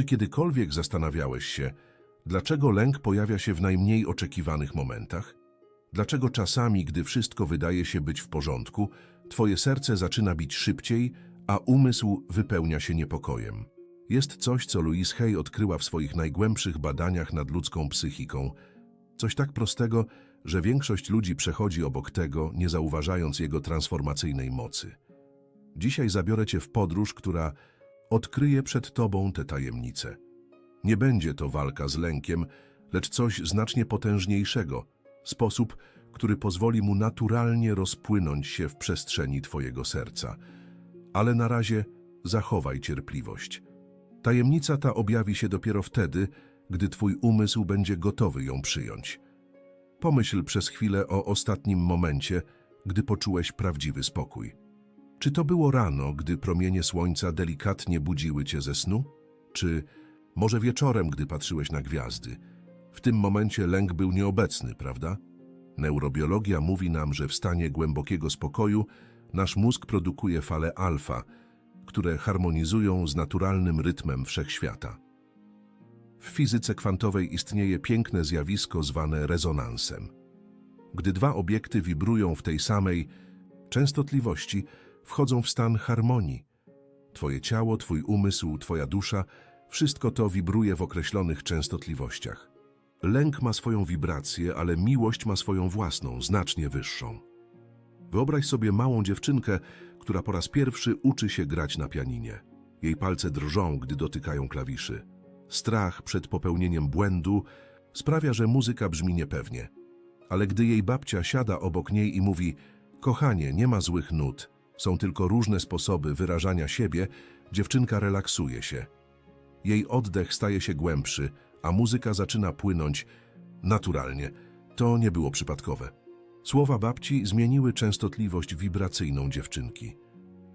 Czy kiedykolwiek zastanawiałeś się, dlaczego lęk pojawia się w najmniej oczekiwanych momentach? Dlaczego czasami, gdy wszystko wydaje się być w porządku, twoje serce zaczyna bić szybciej, a umysł wypełnia się niepokojem? Jest coś, co Louise Hay odkryła w swoich najgłębszych badaniach nad ludzką psychiką. Coś tak prostego, że większość ludzi przechodzi obok tego, nie zauważając jego transformacyjnej mocy. Dzisiaj zabiorę cię w podróż, która odkryje przed tobą te tajemnice. Nie będzie to walka z lękiem, lecz coś znacznie potężniejszego, sposób, który pozwoli mu naturalnie rozpłynąć się w przestrzeni twojego serca. Ale na razie zachowaj cierpliwość. Tajemnica ta objawi się dopiero wtedy, gdy twój umysł będzie gotowy ją przyjąć. Pomyśl przez chwilę o ostatnim momencie, gdy poczułeś prawdziwy spokój. Czy to było rano, gdy promienie słońca delikatnie budziły cię ze snu? Czy może wieczorem, gdy patrzyłeś na gwiazdy? W tym momencie lęk był nieobecny, prawda? Neurobiologia mówi nam, że w stanie głębokiego spokoju nasz mózg produkuje fale alfa, które harmonizują z naturalnym rytmem wszechświata. W fizyce kwantowej istnieje piękne zjawisko zwane rezonansem. Gdy dwa obiekty wibrują w tej samej częstotliwości, wchodzą w stan harmonii. Twoje ciało, twój umysł, twoja dusza, wszystko to wibruje w określonych częstotliwościach. Lęk ma swoją wibrację, ale miłość ma swoją własną, znacznie wyższą. Wyobraź sobie małą dziewczynkę, która po raz pierwszy uczy się grać na pianinie. Jej palce drżą, gdy dotykają klawiszy. Strach przed popełnieniem błędu sprawia, że muzyka brzmi niepewnie. Ale gdy jej babcia siada obok niej i mówi: Kochanie, nie ma złych nut, są tylko różne sposoby wyrażania siebie, dziewczynka relaksuje się. Jej oddech staje się głębszy, a muzyka zaczyna płynąć naturalnie. To nie było przypadkowe. Słowa babci zmieniły częstotliwość wibracyjną dziewczynki.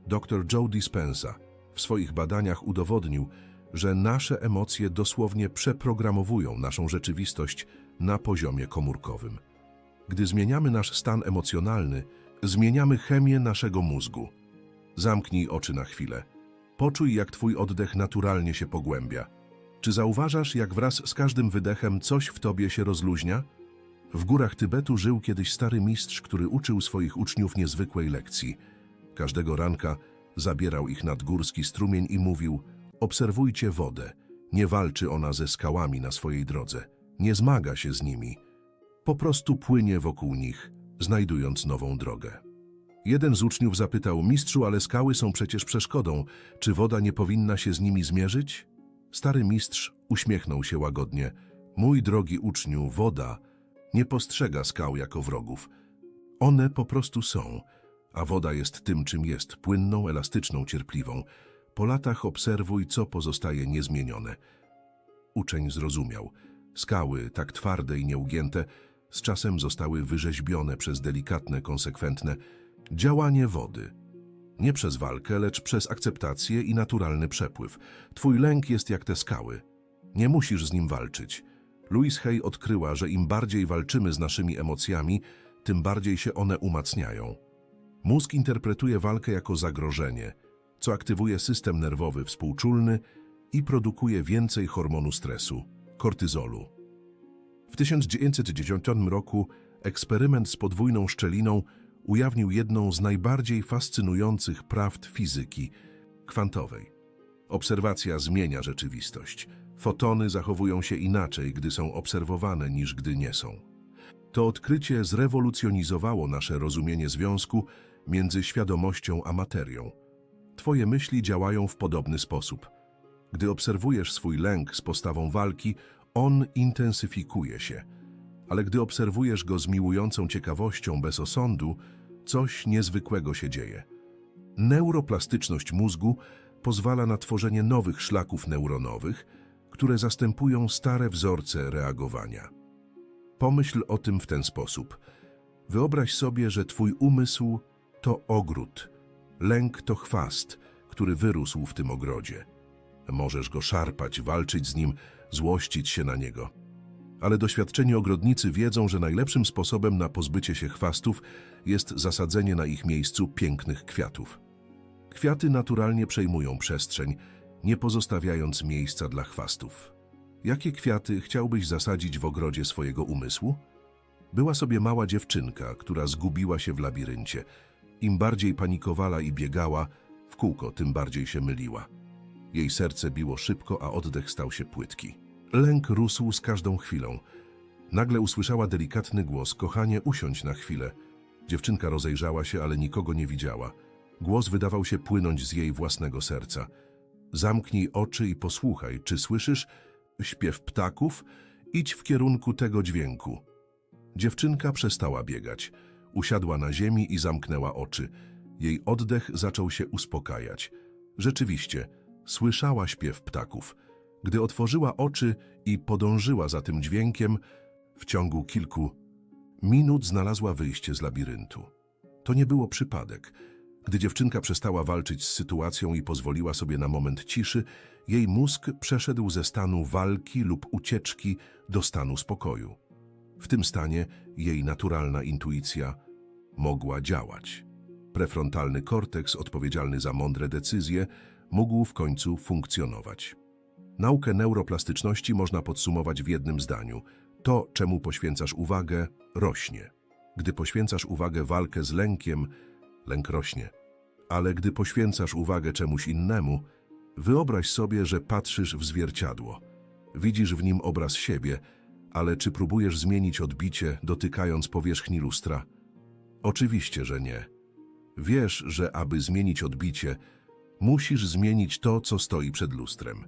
Dr Joe Dispenza w swoich badaniach udowodnił, że nasze emocje dosłownie przeprogramowują naszą rzeczywistość na poziomie komórkowym. Gdy zmieniamy nasz stan emocjonalny, zmieniamy chemię naszego mózgu. Zamknij oczy na chwilę. Poczuj, jak twój oddech naturalnie się pogłębia. Czy zauważasz, jak wraz z każdym wydechem coś w tobie się rozluźnia? W górach Tybetu żył kiedyś stary mistrz, który uczył swoich uczniów niezwykłej lekcji. Każdego ranka zabierał ich nad górski strumień i mówił: Obserwujcie wodę. Nie walczy ona ze skałami na swojej drodze. Nie zmaga się z nimi. Po prostu płynie wokół nich, znajdując nową drogę. Jeden z uczniów zapytał: Mistrzu, ale skały są przecież przeszkodą. Czy woda nie powinna się z nimi zmierzyć? Stary mistrz uśmiechnął się łagodnie. Mój drogi uczniu, woda nie postrzega skał jako wrogów. One po prostu są, a woda jest tym, czym jest, płynną, elastyczną, cierpliwą. Po latach obserwuj, co pozostaje niezmienione. Uczeń zrozumiał. Skały, tak twarde i nieugięte, z czasem zostały wyrzeźbione przez delikatne, konsekwentne działanie wody. Nie przez walkę, lecz przez akceptację i naturalny przepływ. Twój lęk jest jak te skały. Nie musisz z nim walczyć. Louise Hay odkryła, że im bardziej walczymy z naszymi emocjami, tym bardziej się one umacniają. Mózg interpretuje walkę jako zagrożenie, co aktywuje system nerwowy współczulny i produkuje więcej hormonu stresu kortyzolu. W 1910 roku eksperyment z podwójną szczeliną ujawnił jedną z najbardziej fascynujących prawd fizyki kwantowej. Obserwacja zmienia rzeczywistość. Fotony zachowują się inaczej, gdy są obserwowane, niż gdy nie są. To odkrycie zrewolucjonizowało nasze rozumienie związku między świadomością a materią. Twoje myśli działają w podobny sposób. Gdy obserwujesz swój lęk z postawą walki, on intensyfikuje się. Ale gdy obserwujesz go z miłującą ciekawością bez osądu, coś niezwykłego się dzieje. Neuroplastyczność mózgu pozwala na tworzenie nowych szlaków neuronowych, które zastępują stare wzorce reagowania. Pomyśl o tym w ten sposób. Wyobraź sobie, że twój umysł to ogród, lęk to chwast, który wyrósł w tym ogrodzie. Możesz go szarpać, walczyć z nim, złościć się na niego. Ale doświadczeni ogrodnicy wiedzą, że najlepszym sposobem na pozbycie się chwastów jest zasadzenie na ich miejscu pięknych kwiatów. Kwiaty naturalnie przejmują przestrzeń, nie pozostawiając miejsca dla chwastów. Jakie kwiaty chciałbyś zasadzić w ogrodzie swojego umysłu? Była sobie mała dziewczynka, która zgubiła się w labiryncie. Im bardziej panikowała i biegała, w kółko tym bardziej się myliła. Jej serce biło szybko, a oddech stał się płytki. Lęk rósł z każdą chwilą. Nagle usłyszała delikatny głos: Kochanie, usiądź na chwilę. Dziewczynka rozejrzała się, ale nikogo nie widziała. Głos wydawał się płynąć z jej własnego serca. Zamknij oczy i posłuchaj, czy słyszysz śpiew ptaków? Idź w kierunku tego dźwięku. Dziewczynka przestała biegać. Usiadła na ziemi i zamknęła oczy. Jej oddech zaczął się uspokajać. Rzeczywiście, słyszała śpiew ptaków. Gdy otworzyła oczy i podążyła za tym dźwiękiem, w ciągu kilku minut znalazła wyjście z labiryntu. To nie było przypadek. Gdy dziewczynka przestała walczyć z sytuacją i pozwoliła sobie na moment ciszy, jej mózg przeszedł ze stanu walki lub ucieczki do stanu spokoju. W tym stanie jej naturalna intuicja mogła działać. Prefrontalny korteks, odpowiedzialny za mądre decyzje, mógł w końcu funkcjonować. Naukę neuroplastyczności można podsumować w jednym zdaniu. To, czemu poświęcasz uwagę, rośnie. Gdy poświęcasz uwagę walkę z lękiem, lęk rośnie. Ale gdy poświęcasz uwagę czemuś innemu, wyobraź sobie, że patrzysz w zwierciadło. Widzisz w nim obraz siebie, ale czy próbujesz zmienić odbicie, dotykając powierzchni lustra? Oczywiście, że nie. Wiesz, że aby zmienić odbicie, musisz zmienić to, co stoi przed lustrem.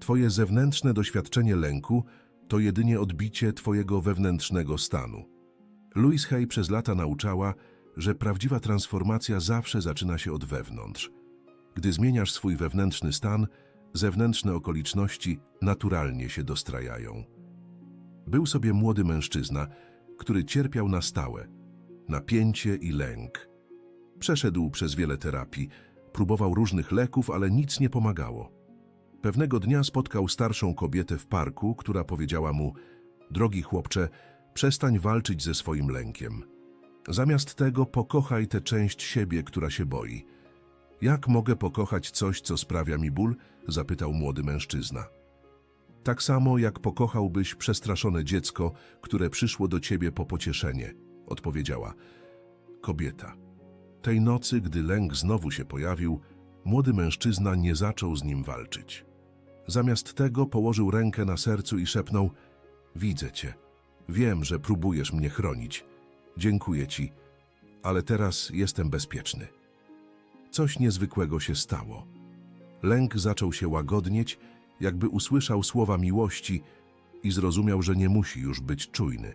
Twoje zewnętrzne doświadczenie lęku to jedynie odbicie Twojego wewnętrznego stanu. Louise Hay przez lata nauczała, że prawdziwa transformacja zawsze zaczyna się od wewnątrz. Gdy zmieniasz swój wewnętrzny stan, zewnętrzne okoliczności naturalnie się dostrajają. Był sobie młody mężczyzna, który cierpiał na stałe, napięcie i lęk. Przeszedł przez wiele terapii, próbował różnych leków, ale nic nie pomagało. Pewnego dnia spotkał starszą kobietę w parku, która powiedziała mu: Drogi chłopcze, przestań walczyć ze swoim lękiem. Zamiast tego pokochaj tę część siebie, która się boi. Jak mogę pokochać coś, co sprawia mi ból? zapytał młody mężczyzna. Tak samo jak pokochałbyś przestraszone dziecko, które przyszło do ciebie po pocieszenie, odpowiedziała kobieta. Tej nocy, gdy lęk znowu się pojawił, młody mężczyzna nie zaczął z nim walczyć. Zamiast tego położył rękę na sercu i szepnął: Widzę cię. Wiem, że próbujesz mnie chronić. Dziękuję ci, ale teraz jestem bezpieczny. Coś niezwykłego się stało. Lęk zaczął się łagodnieć, jakby usłyszał słowa miłości i zrozumiał, że nie musi już być czujny.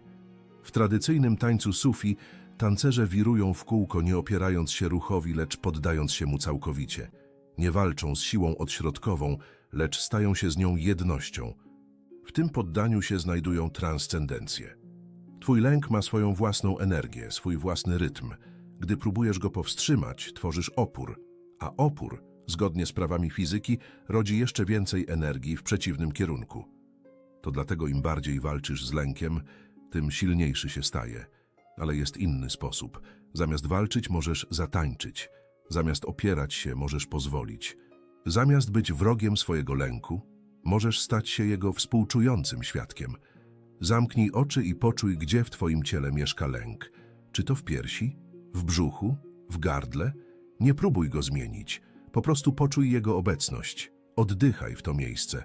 W tradycyjnym tańcu sufi tancerze wirują w kółko, nie opierając się ruchowi, lecz poddając się mu całkowicie. Nie walczą z siłą odśrodkową, lecz stają się z nią jednością. W tym poddaniu się znajdują transcendencje. Twój lęk ma swoją własną energię, swój własny rytm. Gdy próbujesz go powstrzymać, tworzysz opór, a opór, zgodnie z prawami fizyki, rodzi jeszcze więcej energii w przeciwnym kierunku. To dlatego im bardziej walczysz z lękiem, tym silniejszy się staje. Ale jest inny sposób. Zamiast walczyć, możesz zatańczyć. Zamiast opierać się, możesz pozwolić. Zamiast być wrogiem swojego lęku, możesz stać się jego współczującym świadkiem. Zamknij oczy i poczuj, gdzie w twoim ciele mieszka lęk. Czy to w piersi? W brzuchu? W gardle? Nie próbuj go zmienić. Po prostu poczuj jego obecność. Oddychaj w to miejsce.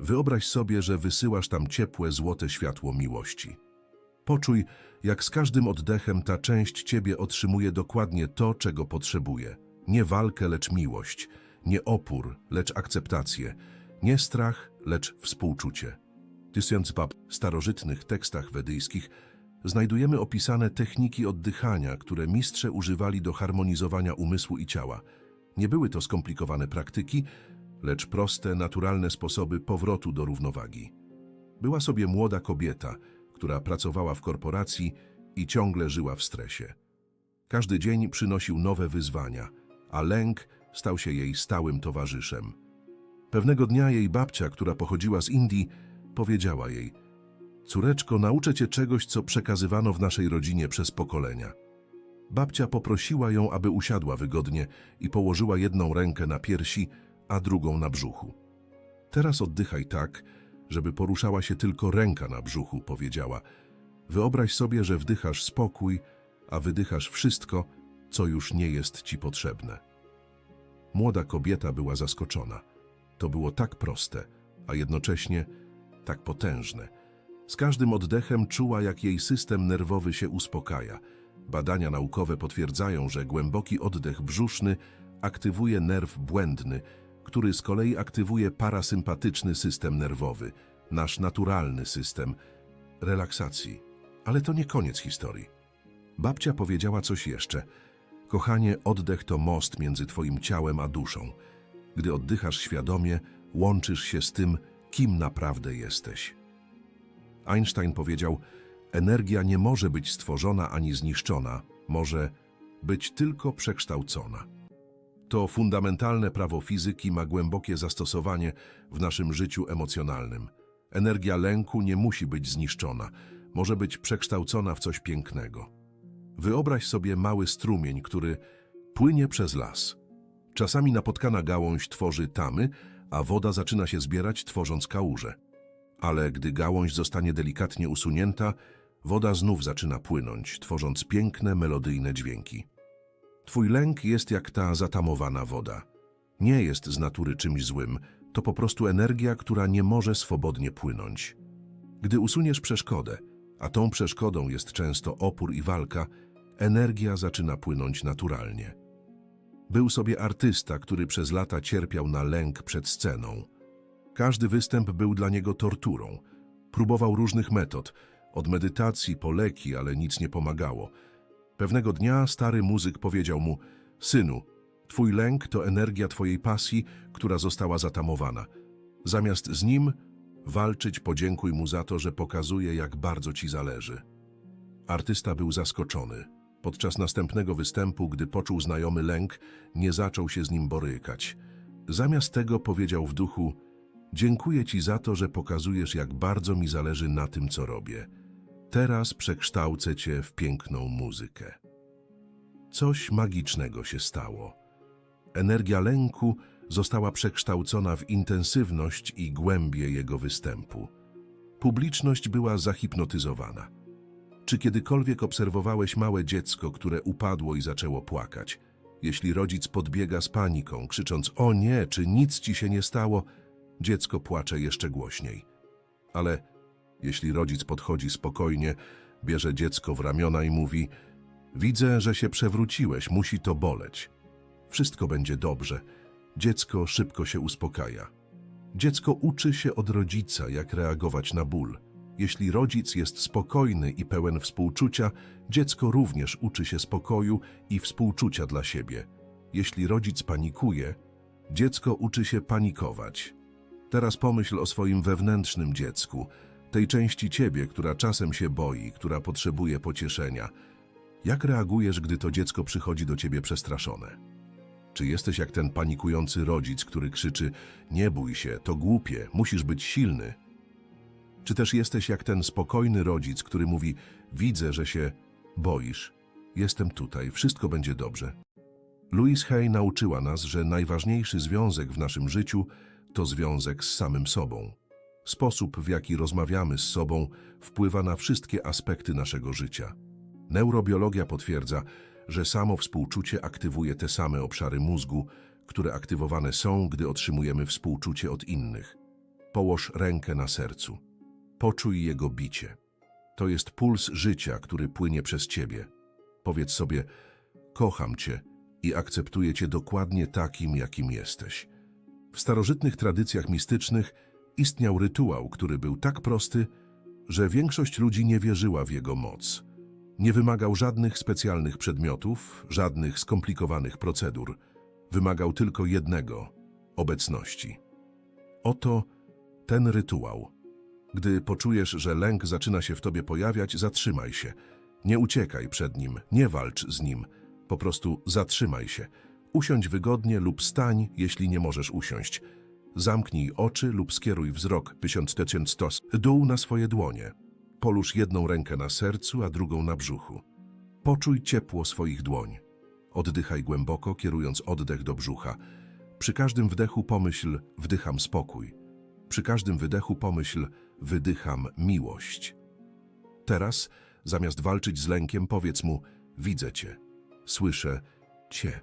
Wyobraź sobie, że wysyłasz tam ciepłe, złote światło miłości. Poczuj, jak z każdym oddechem ta część ciebie otrzymuje dokładnie to, czego potrzebuje. Nie walkę, lecz miłość. Nie opór, lecz akceptację. Nie strach, lecz współczucie. W tysiąc bab starożytnych tekstach wedyjskich znajdujemy opisane techniki oddychania, które mistrze używali do harmonizowania umysłu i ciała. Nie były to skomplikowane praktyki, lecz proste, naturalne sposoby powrotu do równowagi. Była sobie młoda kobieta, która pracowała w korporacji i ciągle żyła w stresie. Każdy dzień przynosił nowe wyzwania, a lęk stał się jej stałym towarzyszem. Pewnego dnia jej babcia, która pochodziła z Indii, powiedziała jej: Córeczko, nauczę cię czegoś, co przekazywano w naszej rodzinie przez pokolenia. Babcia poprosiła ją, aby usiadła wygodnie i położyła jedną rękę na piersi, a drugą na brzuchu. Teraz oddychaj tak, żeby poruszała się tylko ręka na brzuchu, powiedziała. Wyobraź sobie, że wdychasz spokój, a wydychasz wszystko, co już nie jest ci potrzebne. Młoda kobieta była zaskoczona. To było tak proste, a jednocześnie tak potężne. Z każdym oddechem czuła, jak jej system nerwowy się uspokaja. Badania naukowe potwierdzają, że głęboki oddech brzuszny aktywuje nerw błędny, który z kolei aktywuje parasympatyczny system nerwowy, nasz naturalny system relaksacji. Ale to nie koniec historii. Babcia powiedziała coś jeszcze. Kochanie, oddech to most między twoim ciałem a duszą. Gdy oddychasz świadomie, łączysz się z tym, kim naprawdę jesteś. Einstein powiedział: Energia nie może być stworzona ani zniszczona, może być tylko przekształcona. To fundamentalne prawo fizyki ma głębokie zastosowanie w naszym życiu emocjonalnym. Energia lęku nie musi być zniszczona, może być przekształcona w coś pięknego. Wyobraź sobie mały strumień, który płynie przez las. Czasami napotkana gałąź tworzy tamy, a woda zaczyna się zbierać, tworząc kałuże. Ale gdy gałąź zostanie delikatnie usunięta, woda znów zaczyna płynąć, tworząc piękne, melodyjne dźwięki. Twój lęk jest jak ta zatamowana woda. Nie jest z natury czymś złym, to po prostu energia, która nie może swobodnie płynąć. Gdy usuniesz przeszkodę, a tą przeszkodą jest często opór i walka, energia zaczyna płynąć naturalnie. Był sobie artysta, który przez lata cierpiał na lęk przed sceną. Każdy występ był dla niego torturą. Próbował różnych metod, od medytacji po leki, ale nic nie pomagało. Pewnego dnia stary muzyk powiedział mu: Synu, twój lęk to energia twojej pasji, która została zatamowana. Zamiast z nim walczyć, podziękuj mu za to, że pokazuje, jak bardzo ci zależy. Artysta był zaskoczony. Podczas następnego występu, gdy poczuł znajomy lęk, nie zaczął się z nim borykać. Zamiast tego powiedział w duchu: Dziękuję ci za to, że pokazujesz, jak bardzo mi zależy na tym, co robię. Teraz przekształcę cię w piękną muzykę. Coś magicznego się stało. Energia lęku została przekształcona w intensywność i głębię jego występu. Publiczność była zahipnotyzowana. Czy kiedykolwiek obserwowałeś małe dziecko, które upadło i zaczęło płakać? Jeśli rodzic podbiega z paniką, krzycząc o nie, czy nic ci się nie stało, dziecko płacze jeszcze głośniej. Ale jeśli rodzic podchodzi spokojnie, bierze dziecko w ramiona i mówi: Widzę, że się przewróciłeś, musi to boleć. Wszystko będzie dobrze. Dziecko szybko się uspokaja. Dziecko uczy się od rodzica, jak reagować na ból. Jeśli rodzic jest spokojny i pełen współczucia, dziecko również uczy się spokoju i współczucia dla siebie. Jeśli rodzic panikuje, dziecko uczy się panikować. Teraz pomyśl o swoim wewnętrznym dziecku, tej części ciebie, która czasem się boi, która potrzebuje pocieszenia. Jak reagujesz, gdy to dziecko przychodzi do ciebie przestraszone? Czy jesteś jak ten panikujący rodzic, który krzyczy: Nie bój się, to głupie, musisz być silny? Czy też jesteś jak ten spokojny rodzic, który mówi: Widzę, że się boisz, jestem tutaj, wszystko będzie dobrze? Louise Hay nauczyła nas, że najważniejszy związek w naszym życiu to związek z samym sobą. Sposób, w jaki rozmawiamy z sobą, wpływa na wszystkie aspekty naszego życia. Neurobiologia potwierdza, że samo współczucie aktywuje te same obszary mózgu, które aktywowane są, gdy otrzymujemy współczucie od innych. Połóż rękę na sercu. Poczuj jego bicie. To jest puls życia, który płynie przez ciebie. Powiedz sobie: Kocham cię i akceptuję cię dokładnie takim, jakim jesteś. W starożytnych tradycjach mistycznych istniał rytuał, który był tak prosty, że większość ludzi nie wierzyła w jego moc. Nie wymagał żadnych specjalnych przedmiotów, żadnych skomplikowanych procedur. Wymagał tylko jednego obecności. Oto ten rytuał. Gdy poczujesz, że lęk zaczyna się w tobie pojawiać, zatrzymaj się. Nie uciekaj przed nim, nie walcz z nim. Po prostu zatrzymaj się. Usiądź wygodnie lub stań, jeśli nie możesz usiąść. Zamknij oczy lub skieruj wzrok 1100 dół na swoje dłonie. Połóż jedną rękę na sercu, a drugą na brzuchu. Poczuj ciepło swoich dłoń. Oddychaj głęboko, kierując oddech do brzucha. Przy każdym wdechu pomyśl, wdycham spokój. Przy każdym wydechu pomyśl, wydycham miłość. Teraz, zamiast walczyć z lękiem, powiedz mu, widzę cię, słyszę cię.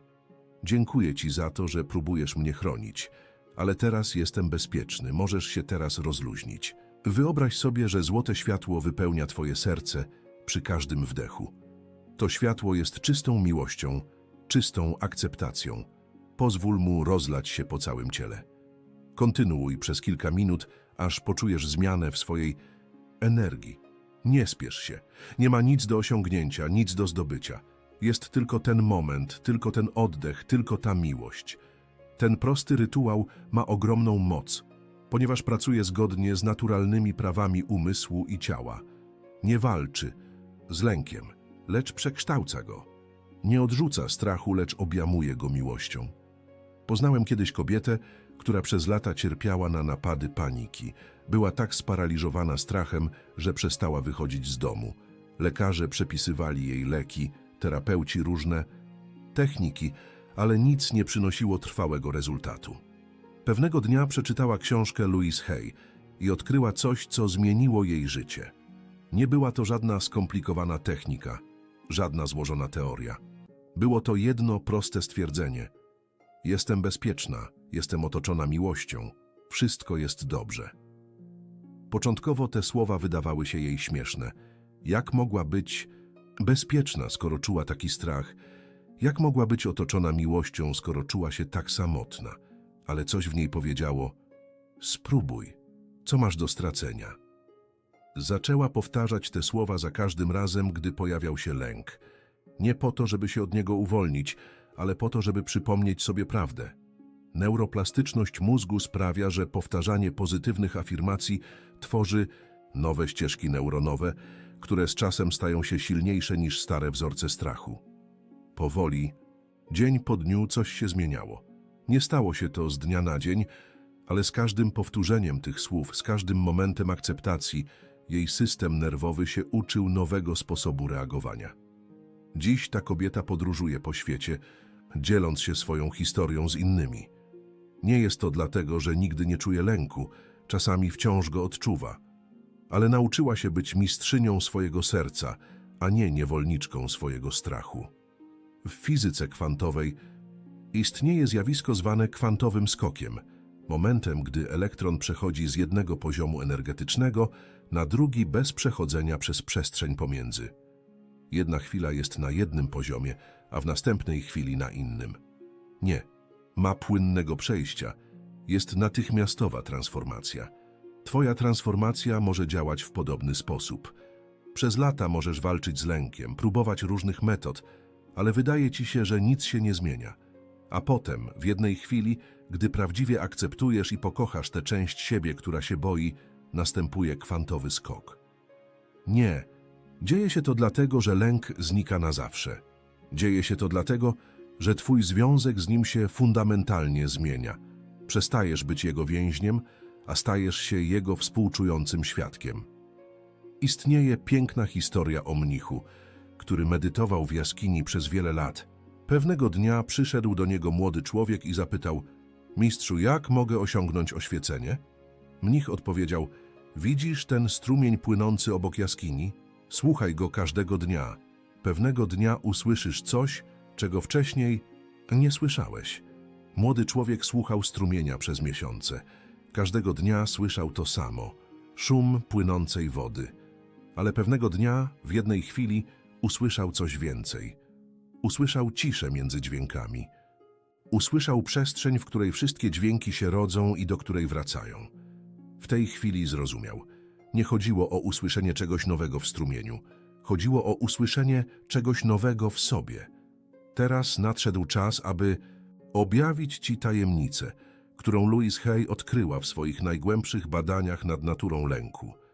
Dziękuję ci za to, że próbujesz mnie chronić, ale teraz jestem bezpieczny, możesz się teraz rozluźnić. Wyobraź sobie, że złote światło wypełnia twoje serce przy każdym wdechu. To światło jest czystą miłością, czystą akceptacją. Pozwól mu rozlać się po całym ciele. Kontynuuj przez kilka minut, aż poczujesz zmianę w swojej energii. Nie spiesz się. Nie ma nic do osiągnięcia, nic do zdobycia. Jest tylko ten moment, tylko ten oddech, tylko ta miłość. Ten prosty rytuał ma ogromną moc, ponieważ pracuje zgodnie z naturalnymi prawami umysłu i ciała. Nie walczy z lękiem, lecz przekształca go. Nie odrzuca strachu, lecz objamuje go miłością. Poznałem kiedyś kobietę, która przez lata cierpiała na napady paniki. Była tak sparaliżowana strachem, że przestała wychodzić z domu. Lekarze przepisywali jej leki, terapeuci różne techniki, ale nic nie przynosiło trwałego rezultatu. Pewnego dnia przeczytała książkę Louise Hay i odkryła coś, co zmieniło jej życie. Nie była to żadna skomplikowana technika, żadna złożona teoria. Było to jedno proste stwierdzenie. Jestem bezpieczna, jestem otoczona miłością, wszystko jest dobrze. Początkowo te słowa wydawały się jej śmieszne. Jak mogła być bezpieczna, skoro czuła taki strach? Jak mogła być otoczona miłością, skoro czuła się tak samotna? Ale coś w niej powiedziało: Spróbuj, co masz do stracenia? Zaczęła powtarzać te słowa za każdym razem, gdy pojawiał się lęk. Nie po to, żeby się od niego uwolnić, ale po to, żeby przypomnieć sobie prawdę. Neuroplastyczność mózgu sprawia, że powtarzanie pozytywnych afirmacji tworzy nowe ścieżki neuronowe, które z czasem stają się silniejsze niż stare wzorce strachu. Powoli, dzień po dniu coś się zmieniało. Nie stało się to z dnia na dzień, ale z każdym powtórzeniem tych słów, z każdym momentem akceptacji, jej system nerwowy się uczył nowego sposobu reagowania. Dziś ta kobieta podróżuje po świecie, dzieląc się swoją historią z innymi. Nie jest to dlatego, że nigdy nie czuje lęku, czasami wciąż go odczuwa, ale nauczyła się być mistrzynią swojego serca, a nie niewolniczką swojego strachu. W fizyce kwantowej istnieje zjawisko zwane kwantowym skokiem, momentem, gdy elektron przechodzi z jednego poziomu energetycznego na drugi bez przechodzenia przez przestrzeń pomiędzy. Jedna chwila jest na jednym poziomie, a w następnej chwili na innym. Nie, ma płynnego przejścia. Jest natychmiastowa transformacja. Twoja transformacja może działać w podobny sposób. Przez lata możesz walczyć z lękiem, próbować różnych metod, ale wydaje ci się, że nic się nie zmienia. A potem, w jednej chwili, gdy prawdziwie akceptujesz i pokochasz tę część siebie, która się boi, następuje kwantowy skok. Nie, dzieje się to dlatego, że lęk znika na zawsze. Dzieje się to dlatego, że twój związek z nim się fundamentalnie zmienia. Przestajesz być jego więźniem, a stajesz się jego współczującym świadkiem. Istnieje piękna historia o mnichu, który medytował w jaskini przez wiele lat. Pewnego dnia przyszedł do niego młody człowiek i zapytał: Mistrzu, jak mogę osiągnąć oświecenie? Mnich odpowiedział: Widzisz ten strumień płynący obok jaskini? Słuchaj go każdego dnia. Pewnego dnia usłyszysz coś, czego wcześniej nie słyszałeś. Młody człowiek słuchał strumienia przez miesiące. Każdego dnia słyszał to samo szum płynącej wody. Ale pewnego dnia, w jednej chwili, usłyszał coś więcej. Usłyszał ciszę między dźwiękami. Usłyszał przestrzeń, w której wszystkie dźwięki się rodzą i do której wracają. W tej chwili zrozumiał. Nie chodziło o usłyszenie czegoś nowego w strumieniu. Chodziło o usłyszenie czegoś nowego w sobie. Teraz nadszedł czas, aby objawić Ci tajemnicę, którą Louise Hay odkryła w swoich najgłębszych badaniach nad naturą lęku.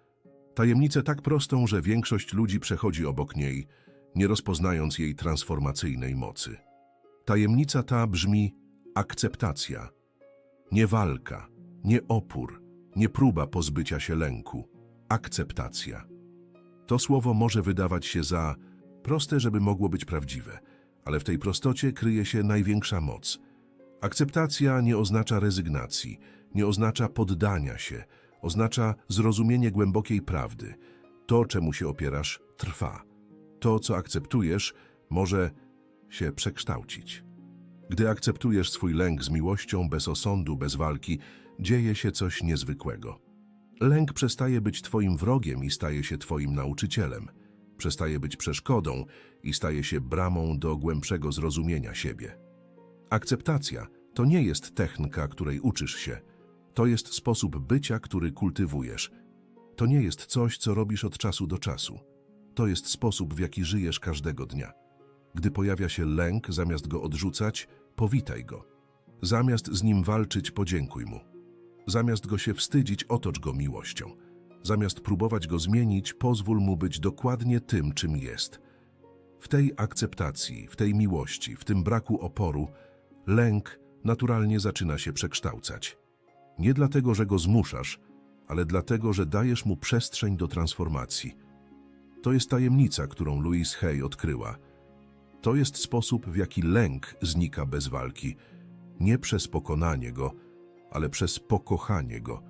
Tajemnicę tak prostą, że większość ludzi przechodzi obok niej, nie rozpoznając jej transformacyjnej mocy. Tajemnica ta brzmi akceptacja, nie walka, nie opór, nie próba pozbycia się lęku. Akceptacja. To słowo może wydawać się za proste, żeby mogło być prawdziwe, ale w tej prostocie kryje się największa moc. Akceptacja nie oznacza rezygnacji, nie oznacza poddania się, oznacza zrozumienie głębokiej prawdy. To, czemu się opierasz, trwa. To, co akceptujesz, może się przekształcić. Gdy akceptujesz swój lęk z miłością, bez osądu, bez walki, dzieje się coś niezwykłego. Lęk przestaje być twoim wrogiem i staje się twoim nauczycielem. Przestaje być przeszkodą i staje się bramą do głębszego zrozumienia siebie. Akceptacja to nie jest technika, której uczysz się. To jest sposób bycia, który kultywujesz. To nie jest coś, co robisz od czasu do czasu. To jest sposób, w jaki żyjesz każdego dnia. Gdy pojawia się lęk, zamiast go odrzucać, powitaj go. Zamiast z nim walczyć, podziękuj mu. Zamiast go się wstydzić, otocz go miłością. Zamiast próbować go zmienić, pozwól mu być dokładnie tym, czym jest. W tej akceptacji, w tej miłości, w tym braku oporu, lęk naturalnie zaczyna się przekształcać. Nie dlatego, że go zmuszasz, ale dlatego, że dajesz mu przestrzeń do transformacji. To jest tajemnica, którą Louise Hay odkryła. To jest sposób, w jaki lęk znika bez walki. Nie przez pokonanie go, ale przez pokochanie go.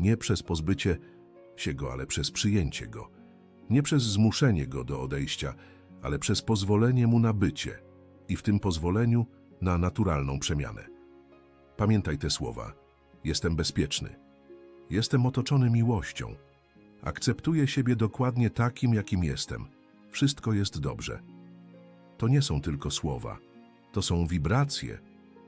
Nie przez pozbycie się go, ale przez przyjęcie go. Nie przez zmuszenie go do odejścia, ale przez pozwolenie mu na bycie i w tym pozwoleniu na naturalną przemianę. Pamiętaj te słowa. Jestem bezpieczny. Jestem otoczony miłością. Akceptuję siebie dokładnie takim, jakim jestem. Wszystko jest dobrze. To nie są tylko słowa. To są wibracje,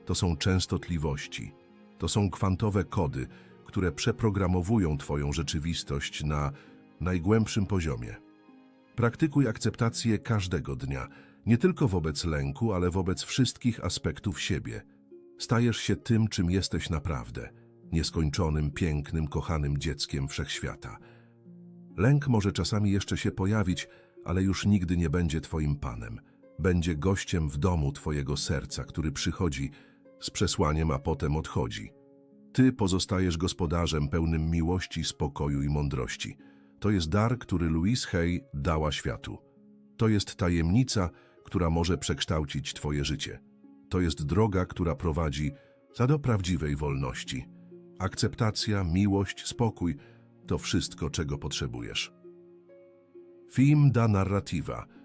to są częstotliwości, to są kwantowe kody, które przeprogramowują Twoją rzeczywistość na najgłębszym poziomie. Praktykuj akceptację każdego dnia, nie tylko wobec lęku, ale wobec wszystkich aspektów siebie. Stajesz się tym, czym jesteś naprawdę, nieskończonym, pięknym, kochanym dzieckiem wszechświata. Lęk może czasami jeszcze się pojawić, ale już nigdy nie będzie Twoim panem. Będzie gościem w domu Twojego serca, który przychodzi z przesłaniem, a potem odchodzi. Ty pozostajesz gospodarzem pełnym miłości, spokoju i mądrości. To jest dar, który Louise Hay dała światu. To jest tajemnica, która może przekształcić Twoje życie. To jest droga, która prowadzi za do prawdziwej wolności. Akceptacja, miłość, spokój to wszystko, czego potrzebujesz. Film da narrativa –